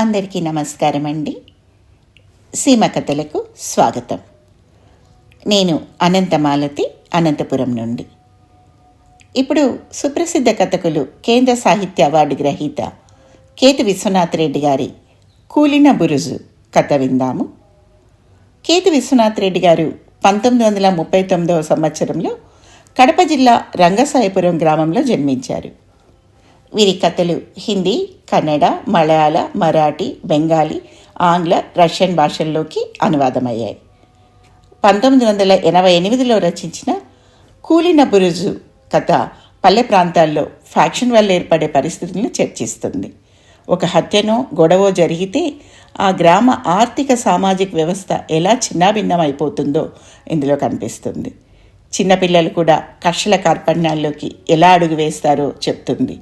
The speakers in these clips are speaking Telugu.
అందరికీ నమస్కారం అండి సీమ కథలకు స్వాగతం. నేను అనంతమాలతి అనంతపురం నుండి. ఇప్పుడు సుప్రసిద్ధ కథకులు కేంద్ర సాహిత్య అవార్డు గ్రహీత కేతు విశ్వనాథ్ రెడ్డి గారి కూలిన బురుజు కథ విందాము. కేతు విశ్వనాథ్ రెడ్డి గారు పంతొమ్మిది వందల ముప్పై తొమ్మిదవ సంవత్సరంలో కడప జిల్లా రంగసాయపురం గ్రామంలో జన్మించారు. వీరి కథలు హిందీ కన్నడ మలయాళ మరాఠీ బెంగాలీ ఆంగ్ల రష్యన్ భాషల్లోకి అనువాదమయ్యాయి. పంతొమ్మిది వందల ఎనభై ఎనిమిదిలో రచించిన కూలిన బురుజు కథ పల్లె ప్రాంతాల్లో ఫ్యాక్షన్ వల్ల ఏర్పడే పరిస్థితులను చర్చిస్తుంది. ఒక హత్యనో గొడవో జరిగితే ఆ గ్రామ ఆర్థిక సామాజిక వ్యవస్థ ఎలా చిన్నాభిన్నమైపోతుందో ఇందులో కనిపిస్తుంది. చిన్నపిల్లలు కూడా కర్షల కార్పణ్యాల్లోకి ఎలా అడుగు వేస్తారో చెప్తుంది.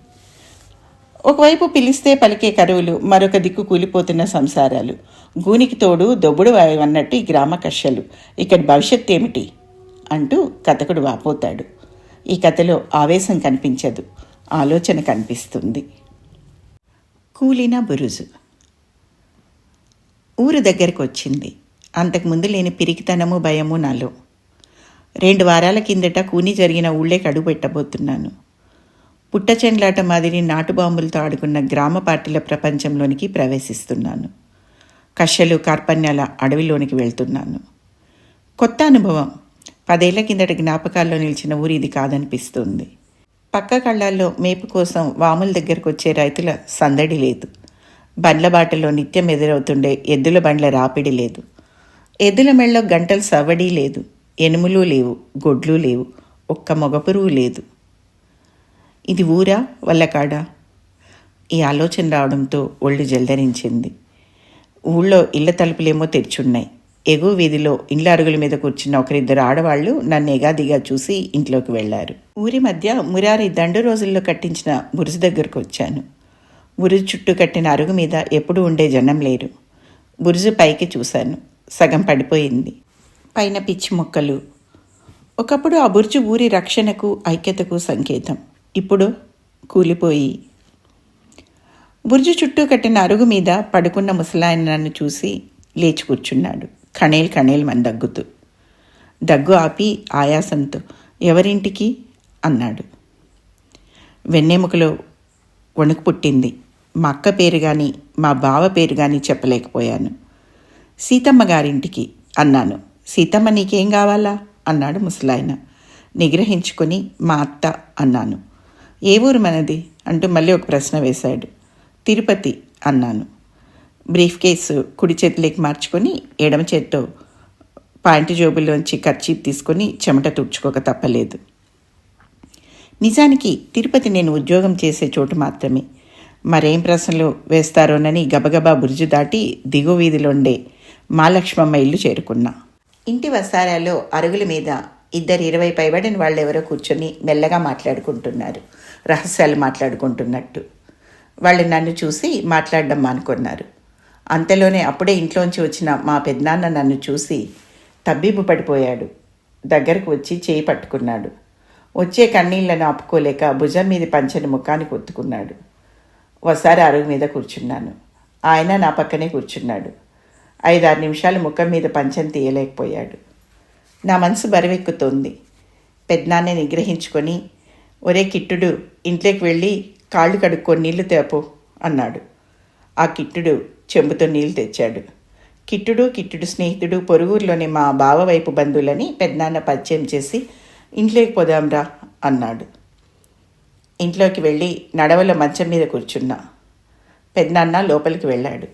ఒకవైపు పిలిస్తే పలికే కరువులు మరొక దిక్కు కూలిపోతున్న సంసారాలు. గూనికి తోడు దొబ్బుడు అన్నట్టు ఈ గ్రామ కషలు ఇక్కడి భవిష్యత్ ఏమిటి? అంటూ కథకుడు వాపోతాడు. ఈ కథలో ఆవేశం కనిపించదు. ఆలోచన కనిపిస్తుంది. కూలిన బురుజు. ఊరు దగ్గరకు వచ్చింది. అంతకుముందు లేని పిరికితనము భయము నాలో. రెండు వారాల కిందట కూని జరిగిన ఊళ్ళే కడుగు పెట్టబోతున్నాను. పుట్టచెండ్లాట మాదిరి నాటు బాంబులతో ఆడుకున్న గ్రామ పార్టీల ప్రపంచంలోనికి ప్రవేశిస్తున్నాను. కషలు కార్పణ్యాల అడవిలోనికి వెళ్తున్నాను. కొత్త అనుభవం. పదేళ్ళ కిందట జ్ఞాపకాల్లో నిలిచిన ఊరి ఇది కాదనిపిస్తుంది. పక్క కళ్ళాల్లో మేపు కోసం వాముల దగ్గరకు వచ్చే రైతుల సందడి లేదు. బండ్ల బాటలో నిత్యం ఎదురవుతుండే ఎద్దుల బండ్ల రాపిడి లేదు. ఎద్దుల మెళ్ళలో గంటలు సవడి లేదు. ఎనుములు లేవు గొడ్లు లేవు. ఒక్క మొగపురువు లేదు. ఇది ఊరా వల్లకాడా? ఈ ఆలోచన రావడంతో ఒళ్ళు జల్దరించింది. ఊళ్ళో ఇళ్ళ తలుపులేమో తెరిచున్నాయి. ఎగువ వీధిలో ఇండ్ల అరుగుల మీద కూర్చున్న ఒకరిద్దరు ఆడవాళ్ళు నన్ను ఎగాదిగా చూసి ఇంట్లోకి వెళ్ళారు. ఊరి మధ్య మురారి దండు రోజుల్లో కట్టించిన బురుజు దగ్గరకు వచ్చాను. బురుజు చుట్టూ కట్టిన అరుగు మీద ఎప్పుడు ఉండే జనం లేరు. బురుజు పైకి చూశాను. సగం పడిపోయింది. పైన పిచ్చి మొక్కలు. ఒకప్పుడు ఆ బురుజు ఊరి రక్షణకు ఐక్యతకు సంకేతం. ఇప్పుడు కూలిపోయి. బుర్జు చుట్టూ కట్టిన అరుగు మీద పడుకున్న ముసలాయన నన్ను చూసి లేచి కూర్చున్నాడు. కణేలు కణేలు మన దగ్గుతూ దగ్గు ఆపి ఆయాసంతో ఎవరింటికి? అన్నాడు. వెన్నెముకలో వణుకు పుట్టింది. మా అక్క పేరు కానీ మా బావ పేరు కానీ చెప్పలేకపోయాను. సీతమ్మ గారింటికి అన్నాను. సీతమ్మ నీకేం కావాలా? అన్నాడు ముసలాయన. నిగ్రహించుకొని మా అత్త అన్నాను. ఏ ఊరు మనది? అంటూ మళ్ళీ ఒక ప్రశ్న వేశాడు. తిరుపతి అన్నాను. బ్రీఫ్ కేసు కుడి చేతిలోకి మార్చుకొని ఎడమ చేత్తో పాయింట్ జోబుల్లోంచి ఖర్చీప్ తీసుకొని చెమట తుడుచుకోక తప్పలేదు. నిజానికి తిరుపతి నేను ఉద్యోగం చేసే చోటు మాత్రమే. మరేం ప్రశ్నలు వేస్తారోనని గబగబా బురుజు దాటి దిగువ వీధిలోండే మాలక్ష్మమ్మ ఇల్లు చేరుకున్నా. ఇంటి వసారాలో అరుగుల మీద ఇద్దరు ఇరవై పైబడిన వాళ్ళు ఎవరో కూర్చొని మెల్లగా మాట్లాడుకుంటున్నారు. రహస్యాలు మాట్లాడుకుంటున్నట్టు. వాళ్ళు నన్ను చూసి మాట్లాడడం మానుకున్నారు. అంతలోనే అప్పుడే ఇంట్లోంచి వచ్చిన మా పెద్దనాన్న నన్ను చూసి తబ్బిబ్బు పడిపోయాడు. దగ్గరకు వచ్చి చేయి పట్టుకున్నాడు. వచ్చే కన్నీళ్ళను ఆపుకోలేక భుజం మీద పంచని ముఖానికి ఒత్తుకున్నాడు ఒకసారి అరుగు మీద కూర్చున్నాను. ఆయన నా పక్కనే కూర్చున్నాడు. ఐదారు నిమిషాలు ముఖం మీద పంచం తీయలేకపోయాడు. నా మనసు బరువెక్కుతోంది. పెద్దనాన్ని నిగ్రహించుకొని ఒరే కిట్టుడు ఇంట్లోకి వెళ్ళి కాళ్ళు కడుక్కొని నీళ్ళు తేపు అన్నాడు. ఆ కిట్టుడు చెంబుతో నీళ్ళు తెచ్చాడు. కిట్టుడు కిట్టుడు స్నేహితుడు పొరుగురులోని మా బావ వైపు బంధువులని పెద్దనాన్న పరిచయం చేసి ఇంట్లోకి పోదాంరా అన్నాడు. ఇంట్లోకి వెళ్ళి నడవల మంచం మీద కూర్చున్నా. పెద్దనాన్న లోపలికి వెళ్ళాడు.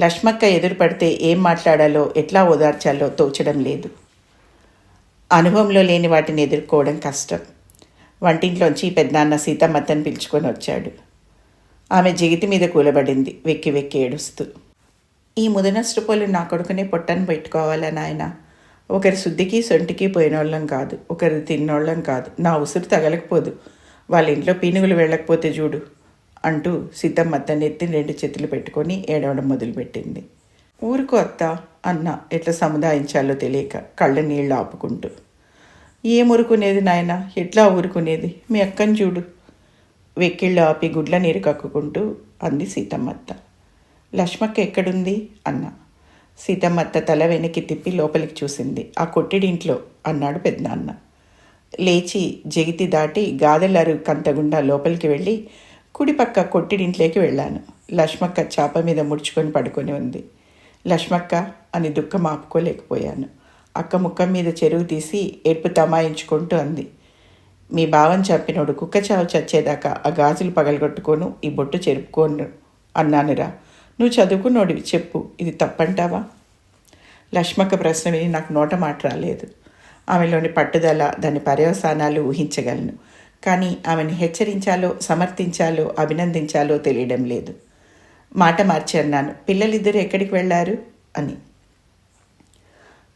లక్ష్మక్క ఎదురు పడితే ఏం మాట్లాడాలో ఎట్లా ఓదార్చాలో తోచడం లేదు. అనుభవంలో లేని వాటిని ఎదుర్కోవడం కష్టం. వంటింట్లోంచి పెద్దనాన్న సీతమ్మత్తని పిలుచుకొని వచ్చాడు. ఆమె జిగితి మీద కూలబడింది. వెక్కి వెక్కి ఏడుస్తూ ఈ ముదనష్టపోలు నా కొడుకునే పొట్టను పెట్టుకోవాలా నాయన? ఒకరి శుద్ధికి సొంటికి పోయినోళ్ళం కాదు. ఒకరు తిన్నోళ్ళం కాదు. నా ఉసురు తగలకపోదు. వాళ్ళ ఇంట్లో పీనుగులు వెళ్ళకపోతే చూడు అంటూ సీతమ్మ అత్తని ఎత్తి రెండు చేతులు పెట్టుకొని ఏడవడం మొదలుపెట్టింది. ఊరుకో అత్త. అన్న ఎట్లా సముదాయించాలో తెలియక కళ్ళ నీళ్ళు ఆపుకుంటూ. ఏం ఊరుకునేది నాయన? ఎట్లా ఊరుకునేది? మీ అక్కని చూడు. వెక్కిళ్ళు ఆపి గుడ్ల నీరు కక్కుకుంటూ అంది సీతమ్మత్త. లక్ష్మక్క ఎక్కడుంది? అన్న. సీతమ్మత్త తల వెనక్కి తిప్పి లోపలికి చూసింది. ఆ కొట్టిడింట్లో అన్నాడు పెద్దనాన్న. లేచి జగితి దాటి గాదెలరు కంతగుండా లోపలికి వెళ్ళి కుడిపక్క కొట్టిడింట్లోకి వెళ్ళాను. లక్ష్మక్క చాప మీద ముడుచుకొని పడుకొని ఉంది. లక్ష్మక్క అని దుఃఖం ఆపుకోలేకపోయాను. అక్క ముఖం మీద చెరువు తీసి ఏడుపు తమాయించుకుంటూ అంది. మీ భావం చంపినోడు కుక్క చావు చచ్చేదాకా ఆ గాజులు పగలగొట్టుకోను ఈ బొట్టు చెరుపుకోను అన్నానురా. నువ్వు చదువుకున్నోడివి చెప్పు ఇది తప్పంటావా? లక్ష్మక్క ప్రశ్న విని నాకు నోట మాట రాలేదు. ఆమెలోని పట్టుదల దాని పర్యవసానాలు ఊహించగలను. కానీ ఆమెను హెచ్చరించాలో సమర్థించాలో అభినందించాలో తెలియడం లేదు. మాట మార్చి అన్నాను. పిల్లలిద్దరూ ఎక్కడికి వెళ్ళారు? అని.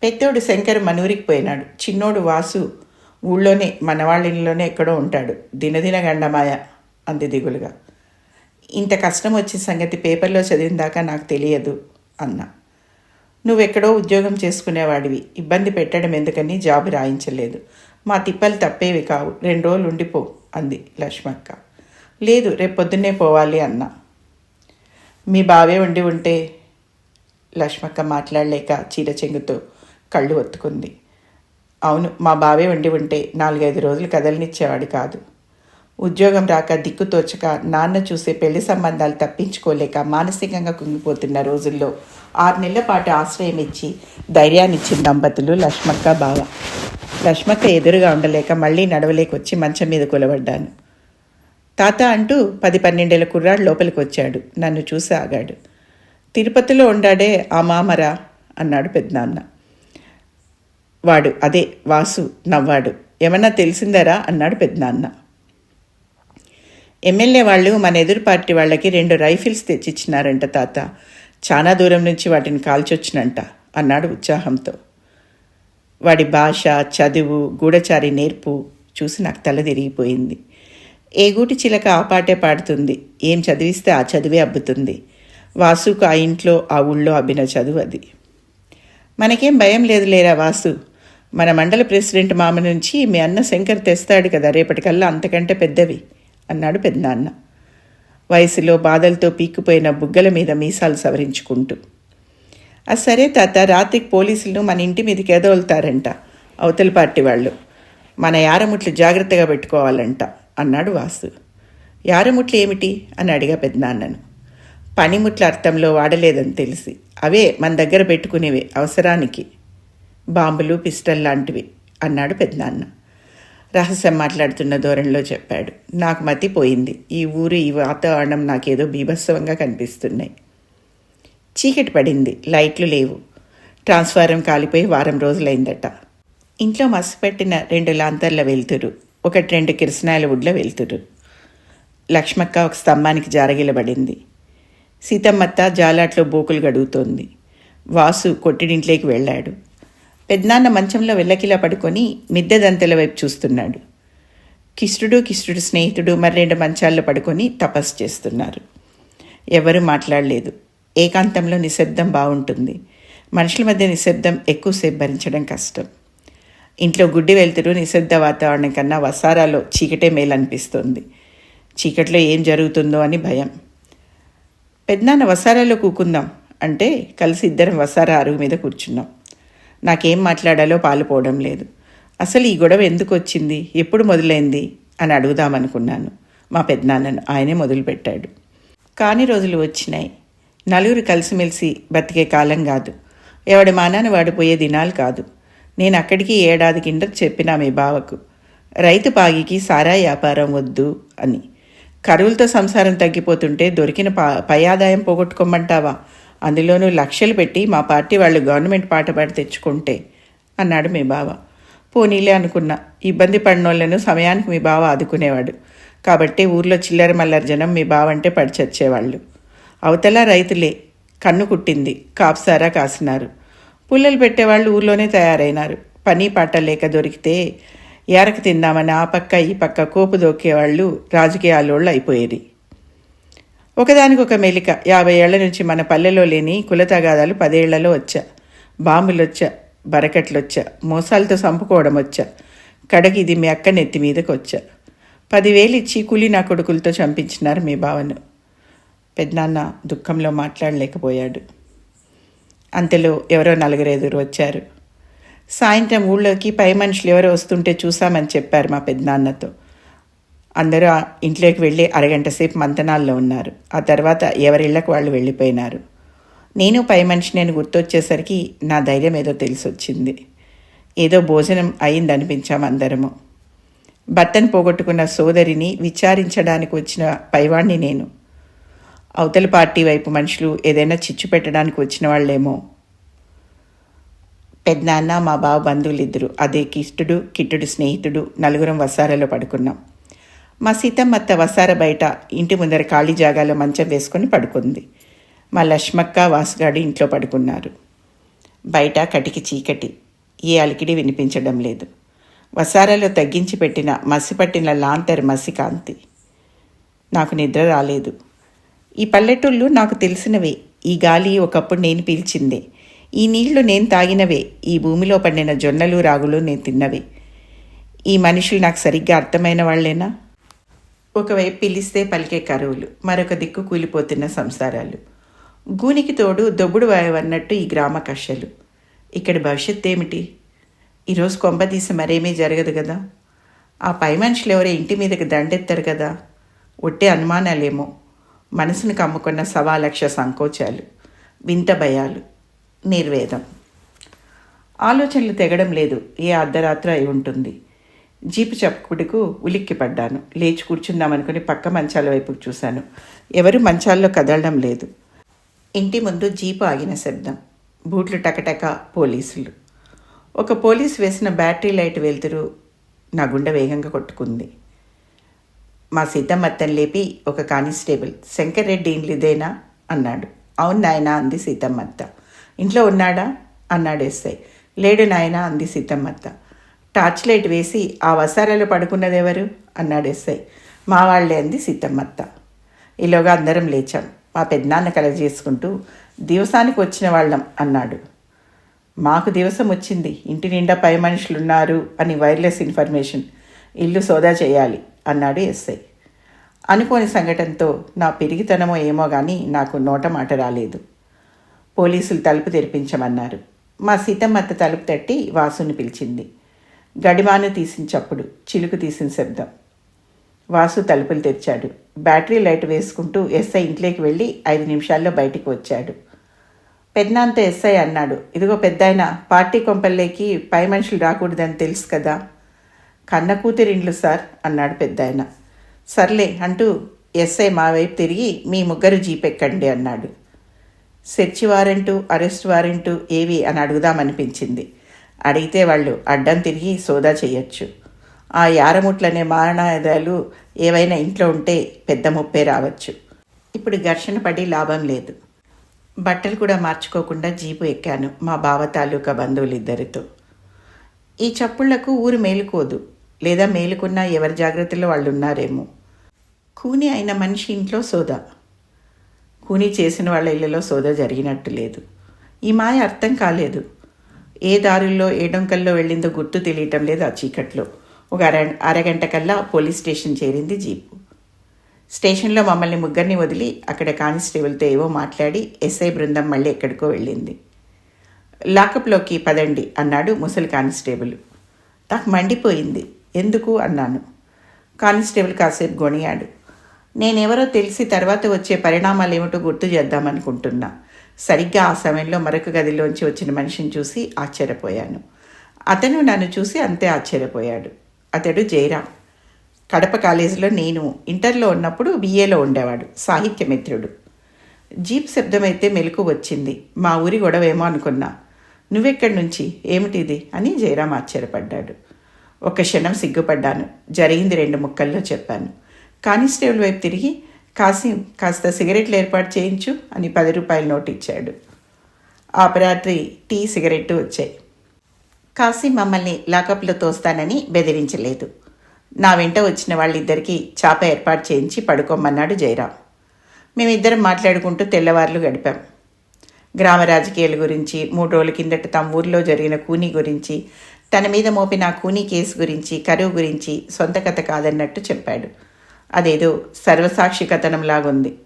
పెద్దోడు శంకర్ మనూరికి పోయినాడు. చిన్నోడు వాసు ఊళ్ళోనే మనవాళ్ళ ఇళ్ళలోనే ఎక్కడో ఉంటాడు. దినదిన గండమాయ అంది దిగులుగా. ఇంత కష్టం వచ్చిన సంగతి పేపర్లో చదివిన దాకా నాకు తెలియదు అన్నా. నువ్వెక్కడో ఉద్యోగం చేసుకునేవాడివి. ఇబ్బంది పెట్టడం ఎందుకని జాబు రాయించలేదు. మా తిప్పలు తప్పేవి కావు. రెండు రోజులు ఉండిపో అంది లక్ష్మక్క. లేదు రేపు పొద్దున్నే పోవాలి అన్నా. మీ బావే ఉండి ఉంటే లక్ష్మక్క మాట్లాడలేక చీర చెంగుతో కళ్ళు ఒత్తుకుంది. అవును మా బావే ఉండి ఉంటే నాలుగైదు రోజులు కదలనిచ్చేవాడు కాదు. ఉద్యోగం రాక దిక్కు తోచక నాన్న చూసే పెళ్ళి సంబంధాలు తప్పించుకోలేక మానసికంగా కుంగిపోతున్న రోజుల్లో ఆరు నెలల పాటు ఆశ్రయం ఇచ్చి ధైర్యాన్నిచ్చిన దంపతులు లక్ష్మక్క బావ. లక్ష్మక్క ఎదురుగా ఉండలేక మళ్ళీ నడవలేకొచ్చి మంచం మీద కొలబడ్డాను. తాత అంటూ పది పన్నెండేళ్ళ కుర్రాడు లోపలికి వచ్చాడు. నన్ను చూసి ఆగాడు. తిరుపతిలో ఉండాడే ఆ మామరా అన్నాడు పెద్దనాన్న. వాడు అదే వాసు నవ్వాడు. ఏమన్నా తెలిసిందరా? అన్నాడు పెద్దనాన్న. ఎమ్మెల్యే వాళ్ళు మన ఎదురు పార్టీ వాళ్ళకి రెండు రైఫిల్స్ తెచ్చిచ్చినారంట తాత. చాలా దూరం నుంచి వాటిని కాల్చొచ్చినంట అన్నాడు ఉత్సాహంతో. వాడి భాష చదువు గూఢచారి నేర్పు చూసి నాకు తల తిరిగిపోయింది. ఏగూటి చిలక ఆ పాటే పాడుతుంది. ఏం చదివిస్తే ఆ చదివే అబ్బుతుంది. వాసుకు ఆ ఇంట్లో ఆ ఊళ్ళో అబ్బిన చదువు అది. మనకేం భయం లేదు లేరా వాసు? మన మండల ప్రెసిడెంట్ మామ నుంచి మీ అన్న శంకర్ తెస్తాడు కదా రేపటికల్లా అంతకంటే పెద్దవి అన్నాడు పెద్దనాన్న. వయసులో బాధలతో పీక్కుపోయిన బుగ్గల మీద మీసాలు సవరించుకుంటూ. ఆ సరే తాత రాత్రికి పోలీసులు మన ఇంటి మీదకి ఎదవలుతారంట అవతల పార్టీ వాళ్ళు. మన యారముట్లు జాగ్రత్తగా పెట్టుకోవాలంట అన్నాడు వాసు. యారముట్లు ఏమిటి? అని అడిగా పెద్దనాన్నను. పనిముట్ల అర్థంలో వాడలేదని తెలిసి అవే మన దగ్గర పెట్టుకునేవే అవసరానికి. బాంబులు పిస్టల్ లాంటివి అన్నాడు పెద్దనాన్న. రహస్యం మాట్లాడుతున్న ధోరణిలో చెప్పాడు. నాకు మతి పోయింది. ఈ ఊరు ఈ వాతావరణం నాకేదో బీభత్సవంగా కనిపిస్తున్నాయి. చీకటి పడింది. లైట్లు లేవు. ట్రాన్స్ఫారం కాలిపోయి వారం రోజులైందట. ఇంట్లో మసిపెట్టిన రెండు లాంతర్ల వెళ్తురు ఒకటి రెండు కిరసనాయల వుడ్ల వెళ్తురు లక్ష్మక్క ఒక స్తంభానికి జారగిలబడింది. సీతమ్మత్త జాలాట్లో బోకులు గడుగుతోంది. వాసు కొట్టిడింట్లోకి వెళ్ళాడు. పెద్దనాన్న మంచంలో వెళ్ళకిలా పడుకొని మిద్దెదంతెల వైపు చూస్తున్నాడు. కిష్టుడు కిష్టుడు స్నేహితుడు మరి రెండు మంచాల్లో పడుకొని తపస్సు చేస్తున్నారు. ఎవరు మాట్లాడలేదు. ఏకాంతంలో నిశ్శబ్దం బాగుంటుంది మనుషుల మధ్య నిశ్శబ్దం ఎక్కువసేపు భరించడం కష్టం. ఇంట్లో గుడ్డి వెళ్తురు నిశ్శబ్ద వాతావరణం కన్నా వసారాలో చీకటే మేలనిపిస్తుంది. చీకట్లో ఏం జరుగుతుందో అని భయం. పెద్దనాన్న వసారాలో కూకుందాం అంటే కలిసి ఇద్దరం వసారా అరుగు మీద కూర్చున్నాం. నాకేం మాట్లాడాలో పాలుపోవడం లేదు. అసలు ఈ గొడవ ఎందుకు వచ్చింది ఎప్పుడు మొదలైంది? అని అడుగుదామనుకున్నాను. మా పెద్దనాన్నను ఆయనే మొదలుపెట్టాడు. కాని రోజులు వచ్చినాయి. నలుగురు కలిసిమెలిసి బతికే కాలం కాదు. ఎవడి మానాన్ని వాడిపోయే దినాలు కాదు. నేను అక్కడికి ఏడాది కింద చెప్పినా మీ బావకు. రైతు పాగికి సారా వ్యాపారం వద్దు అని. కరువులతో సంసారం తగ్గిపోతుంటే దొరికిన పా పై ఆదాయం పోగొట్టుకోమంటావా? అందులోనూ లక్షలు పెట్టి మా పార్టీ వాళ్ళు గవర్నమెంట్ పాట పాడి తెచ్చుకుంటే అన్నాడు మీ బావ. పోనీలే అనుకున్న. ఇబ్బంది పడినోళ్ళను సమయానికి మీ బావ ఆదుకునేవాడు. కాబట్టి ఊర్లో చిల్లర మల్లర జనం మీ బావంటే పడిచొచ్చేవాళ్ళు అవతల రైతులే. కన్ను కుట్టింది. కాపుసారా కాసినారు. పుల్లలు పెట్టేవాళ్ళు ఊర్లోనే తయారైనారు. పని పాట లేక దొరికితే ఎరక తిందామని ఆ పక్క ఈ పక్క కోపు దొక్కేవాళ్ళు రాజకీయాలోళ్ళు అయిపోయేది. ఒకదానికొక మెలిక యాభై ఏళ్ళ నుంచి మన పల్లెలో లేని కుల తగాదాలు పదేళ్ళలో వచ్చా. బాంబులొచ్చా బరకట్లొచ్చా మోసాలతో చంపుకోవడం వచ్చా కడకి ఇది మీ అక్క నెత్తి మీదకి వచ్చా పదివేలు ఇచ్చి కూలి నా కొడుకులతో చంపించినారు మీ బావను. పెద్దనాన్న దుఃఖంలో మాట్లాడలేకపోయాడు. అంతలో ఎవరో నలుగురేదురు వచ్చారు. సాయంత్రం ఊళ్ళోకి పై మనుషులు ఎవరో వస్తుంటే చూసామని చెప్పారు మా పెద్దనాన్నతో. అందరూ ఆ ఇంట్లోకి వెళ్ళి అరగంట సేపు మంతనాల్లో ఉన్నారు. ఆ తర్వాత ఎవరిళ్ళకు వాళ్ళు వెళ్ళిపోయినారు. నేను పై మనిషి నేను గుర్తొచ్చేసరికి నా ధైర్యం ఏదో తెలిసొచ్చింది. ఏదో భోజనం అయిందనిపించాం అందరము. భర్తను పోగొట్టుకున్న సోదరిని విచారించడానికి వచ్చిన పైవాణ్ణి నేను. అవతల పార్టీ వైపు మనుషులు ఏదైనా చిచ్చు పెట్టడానికి వచ్చిన వాళ్ళేమో. పెద్దనాన్న మా బావ బంధువులు ఇద్దరు అదే కిష్టుడు కిట్టుడు స్నేహితుడు నలుగురం వసారాలో పడుకున్నాం. మా సీతమ్మత్త వసార బయట ఇంటి ముందర ఖాళీ జాగాలో మంచం వేసుకొని పడుకుంది. మా లక్ష్మక్క వాసుగాడు ఇంట్లో పడుకున్నారు. బయట కటికి చీకటి ఏ అలికిడి వినిపించడం లేదు. వసారాలో తగ్గించి పెట్టిన మసిపట్టిన లాంతర్ మసి కాంతి నాకు నిద్ర రాలేదు. ఈ పల్లెటూళ్ళు నాకు తెలిసినవే. ఈ గాలి ఒకప్పుడు నేను పీల్చిందే. ఈ నీళ్ళు నేను తాగినవే. ఈ భూమిలో పండిన జొన్నలు రాగులు నేను తిన్నవే. ఈ మనుషులు నాకు సరిగ్గా అర్థమైన వాళ్ళేనా? ఒకవైపు పిలిస్తే పలికే కరువులు మరొక దిక్కు కూలిపోతున్న సంసారాలు. గూనికి తోడు దొబ్బుడు వాయవన్నట్టు ఈ గ్రామ కషలు ఇక్కడి భవిష్యత్ ఏమిటి? ఈరోజు కొంపదీసి మరేమీ జరగదు కదా? ఆ పై మనుషులు ఎవరో ఇంటి మీదకి దండెత్తారు కదా? ఒట్టే అనుమానాలేమో. మనసును కమ్ముకున్న సవాలక్ష సంకోచాలు వింత భయాలు నిర్వేదం. ఆలోచనలు తెగడం లేదు ఏ అర్ధరాత్రి అయి ఉంటుంది. జీపు చప్పుడుకు ఉలిక్కి పడ్డాను లేచి కూర్చుందామనుకుని పక్క మంచాల వైపు చూశాను. ఎవరు మంచాల్లో కదలడం లేదు. ఇంటి ముందు జీపు ఆగిన శబ్దం. బూట్లు టకటక పోలీసులు. ఒక పోలీస్ వేసిన బ్యాటరీ లైట్ వెలుతురు నా గుండె వేగంగా కొట్టుకుంది. మా సీతమ్మత్తని లేపి ఒక కానిస్టేబుల్ శంకర్రెడ్డి రెడ్డి ఇదేనా? అన్నాడు. అవును నాయనా అంది సీతమ్మత్త ఇంట్లో ఉన్నాడా? అన్నాడు ఎస్ఐ. లేడు నాయనా అంది సీతమ్మత్త టార్చ్ లైట్ వేసి ఆ వసారాలో పడుకున్నది ఎవరు అన్నాడు ఎస్ఐ. మా వాళ్ళే అంది సీతమ్మత్త ఈలోగా అందరం లేచాం. మా పెద్దనాన్న కలగ చేసుకుంటూ దివసానికి వచ్చిన వాళ్ళం అన్నాడు. మాకు దివసం వచ్చింది. ఇంటి నిండా పై మనుషులు ఉన్నారు అని వైర్లెస్ ఇన్ఫర్మేషన్. ఇల్లు సోదా చేయాలి. అన్నాడు ఎస్ఐ. అనుకోని సంఘటనతో నా పెరిగితనమో ఏమో కానీ నాకు నోట మాట రాలేదు. పోలీసులు తలుపు తెరిపించమన్నారు. మా సీతమ్మత్త తలుపు తట్టి వాసుని పిలిచింది. గడిమాను తీసిన చప్పుడు చిలుకు తీసిన శబ్దం. వాసు తలుపులు తెరిచాడు. బ్యాటరీ లైట్ వేసుకుంటూ ఎస్ఐ ఇంట్లోకి వెళ్ళి ఐదు నిమిషాల్లో బయటికి వచ్చాడు. పెద్దనాంత ఎస్ఐ అన్నాడు ఇదిగో పెద్దాయన పార్టీ కొంపల్లేకి పై మనుషులు రాకూడదని తెలుసు కదా. కన్న కూతురిండ్లు సార్ అన్నాడు పెద్దాయన. సర్లే అంటూ ఎస్ఐ మా వైపు తిరిగి మీ ముగ్గురు జీపెక్కండి అన్నాడు. సెర్చ్ వారెంటు అరెస్ట్ వారెంటు ఏవి అని అడుగుదామనిపించింది. అడిగితే వాళ్ళు అడ్డం తిరిగి సోదా చేయొచ్చు. ఆ యారముట్లనే మారణాయుధాలు ఏవైనా ఇంట్లో ఉంటే పెద్ద ముప్పే రావచ్చు. ఇప్పుడు ఘర్షణ పడి లాభం లేదు. బట్టలు కూడా మార్చుకోకుండా జీపు ఎక్కాను మా బావ తాలూకా బంధువులిద్దరితో. ఈ చప్పుళ్ళకు ఊరు మేలుకోదు. లేదా మేలుకున్న ఎవరి జాగ్రత్తలో వాళ్ళు ఉన్నారేమో కూని అయిన మనిషి ఇంట్లో సోదా. కూని చేసిన వాళ్ళ ఇళ్ళలో సోదా జరిగినట్టు లేదు. ఈ మాయ అర్థం కాలేదు. ఏ దారుల్లో ఏ డొంకల్లో వెళ్ళిందో గుర్తు తెలియటం లేదు ఆ చీకట్లో. ఒక అర అరగంట కల్లా పోలీస్ స్టేషన్ చేరింది జీపు. స్టేషన్లో మమ్మల్ని ముగ్గురిని వదిలి అక్కడ కానిస్టేబుల్తో ఏవో మాట్లాడి ఎస్ఐ బృందం మళ్ళీ ఎక్కడికో వెళ్ళింది. లాకప్లోకి పదండి అన్నాడు ముసలి కానిస్టేబుల్. నాకు మండిపోయింది. ఎందుకు అన్నాను. కానిస్టేబుల్ కాసేపు గొనియాడు నేనెవరో తెలిసి తర్వాత వచ్చే పరిణామాలు ఏమిటో గుర్తు చేద్దామనుకుంటున్నా. సరిగ్గా ఆ సమయంలో మరొక గదిలోంచి వచ్చిన మనిషిని చూసి ఆశ్చర్యపోయాను. అతను నన్ను చూసి అంతే ఆశ్చర్యపోయాడు. అతడు జయరాం కడప కాలేజీలో నేను ఇంటర్లో ఉన్నప్పుడు బీఏలో ఉండేవాడు సాహిత్య మిత్రుడు జీప్ శబ్దమైతే మెలకు వచ్చింది. మా ఊరి గొడవేమో అనుకున్నా. నువ్వెక్కడి నుంచి? ఏమిటిది? అని జయరాం ఆశ్చర్యపడ్డాడు. ఒక క్షణం సిగ్గుపడ్డాను. జరిగింది రెండు ముక్కల్లో చెప్పాను. కానిస్టేబుల్ వైపు తిరిగి కాసిం కాస్త సిగరెట్లు ఏర్పాటు చేయించు అని పది రూపాయల నోటు ఇచ్చాడు. అపరాత్రి టీ సిగరెట్టు వచ్చాయి. కాసిం మమ్మల్ని లాకప్లో తోస్తానని బెదిరించలేదు. నా వెంట వచ్చిన వాళ్ళిద్దరికీ చాప ఏర్పాటు చేయించి పడుకోమన్నాడు జయరాం. మేమిద్దరం మాట్లాడుకుంటూ తెల్లవార్లు గడిపాం. గ్రామ రాజకీయాల గురించి మూడు రోజుల కిందట తమ ఊర్లో జరిగిన కూని గురించి తన మీద మోపిన కూనీ కేసు గురించి కరువు గురించి సొంత కథ కాదన్నట్టు చెప్పాడు. అదేదో సర్వసాక్షి కథనంలాగుంది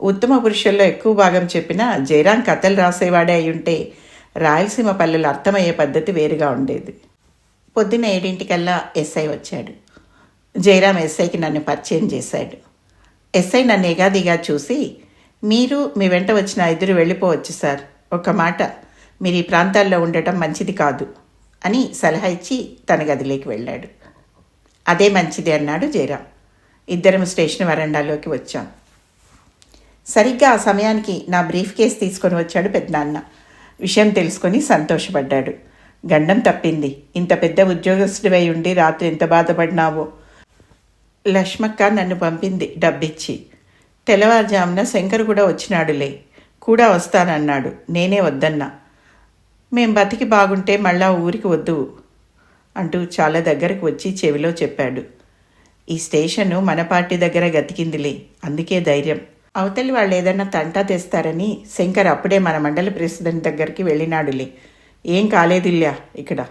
ఉత్తమ పురుషుల్లో ఎక్కువ భాగం చెప్పిన జయరాం కథలు రాసేవాడే అయి ఉంటే రాయలసీమ పల్లెలు అర్థమయ్యే పద్ధతి వేరుగా ఉండేది. పొద్దున్న ఏడింటికల్లా ఎస్ఐ వచ్చాడు. జయరాం ఎస్ఐకి నన్ను పరిచయం చేశాడు. ఎస్ఐ నన్ను ఎగాదిగా చూసి మీరు మీ వెంట వచ్చిన ఇద్దరు వెళ్ళిపోవచ్చు సార్. ఒక మాట మీరు ఈ ప్రాంతాల్లో ఉండటం మంచిది కాదు. అని సలహా ఇచ్చి తన గదిలోకి వెళ్ళాడు. అదే మంచిది అన్నాడు జయరాం. ఇద్దరం స్టేషన్ వరండాలోకి వచ్చాం. సరిగ్గా ఆ సమయానికి నా బ్రీఫ్ కేస్ తీసుకొని వచ్చాడు పెద్దనాన్న. విషయం తెలుసుకొని సంతోషపడ్డాడు. గండం తప్పింది. ఇంత పెద్ద ఉద్యోగస్తుడివై ఉండి రాత్రి ఎంత బాధపడినావో? లక్ష్మక్క నన్ను పంపింది డబ్బిచ్చి. తెల్లవారుజామున శంకర్ కూడా వచ్చినాడులే. కూడా వస్తానన్నాడు. నేనే వద్దన్నా. మేం బతికి బాగుంటే మళ్ళా ఊరికి వద్దు అంటూ చాలా దగ్గరకు వచ్చి చెవిలో చెప్పాడు. ఈ స్టేషను మన పార్టీ దగ్గర గతికిందిలే అందుకే ధైర్యం. అవతలి వాళ్ళు ఏదన్నా తంటా తెస్తారని శంకర్ అప్పుడే మన మండలి ప్రెసిడెంట్ దగ్గరికి వెళ్ళినాడులే. ఏం కాలేదిల్లా ఇక్కడ.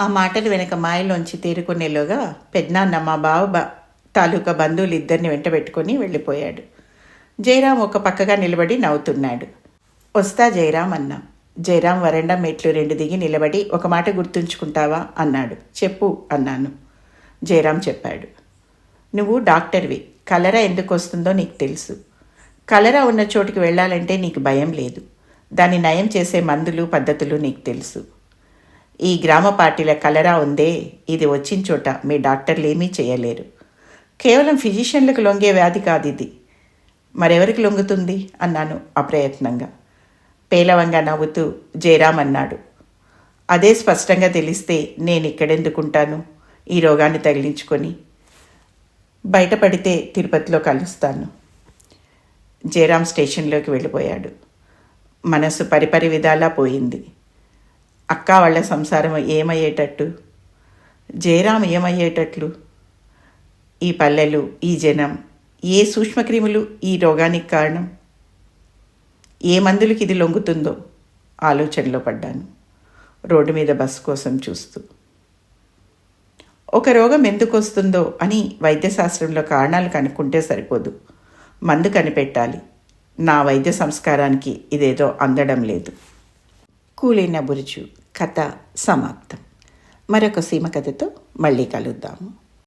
ఆ మాటలు వెనక మాయలోంచి తేరుకునేలోగా పెద్దనాన్న మా బావ బా తాలూకా బంధువులు ఇద్దరిని వెంట పెట్టుకొని వెళ్ళిపోయాడు. జయరాం ఒక పక్కగా నిలబడి నవ్వుతున్నాడు. వస్తా జయరాం అన్నా జయరాం వరండా మెట్లు రెండు దిగి నిలబడి ఒక మాట గుర్తుంచుకుంటావా? అన్నాడు. చెప్పు అన్నాను. జయరాం చెప్పాడు. నువ్వు డాక్టర్వి. కలరా ఎందుకు వస్తుందో నీకు తెలుసు. కలరా ఉన్న చోటుకి వెళ్ళాలంటే నీకు భయం లేదు. దాన్ని నయం చేసే మందులు పద్ధతులు నీకు తెలుసు. ఈ గ్రామ పార్టీల కలరా ఉందే. ఇది వచ్చిన చోట మీ డాక్టర్లు ఏమీ చేయలేరు. కేవలం ఫిజిషియన్లకు లొంగే వ్యాధి కాదు ఇది. మరెవరికి లొంగుతుంది? అన్నాను అప్రయత్నంగా. పేలవంగా నవ్వుతూ జయరామ్ అన్నాడు. అదే స్పష్టంగా తెలిస్తే నేను ఇక్కడెందుకుంటాను ఈ రోగాన్ని తగిలించుకొని బయటపడితే తిరుపతిలో కలుస్తాను. జయరాం స్టేషన్లోకి వెళ్ళిపోయాడు. మనసు పరిపరి విధాలా పోయింది. అక్క వాళ్ళ సంసారం ఏమయ్యేటట్టు? జయరాం ఏమయ్యేటట్లు? ఈ పల్లెలు ఈ జనం ఏ సూక్ష్మక్రిములు ఈ రోగానికి కారణం? ఏ మందులకి ఇది లొంగుతుందో ఆలోచనలో పడ్డాను. రోడ్డు మీద బస్సు కోసం చూస్తూ. ఒక రోగం ఎందుకు వస్తుందో అని వైద్యశాస్త్రంలో కారణాలు కనుక్కుంటే సరిపోదు. మందు కనిపెట్టాలి. నా వైద్య సంస్కారానికి ఇదేదో అందడం లేదు. కూలిన బురుచు కథ సమాప్తం. మరొక సీమ కథతో మళ్ళీ కలుద్దాము.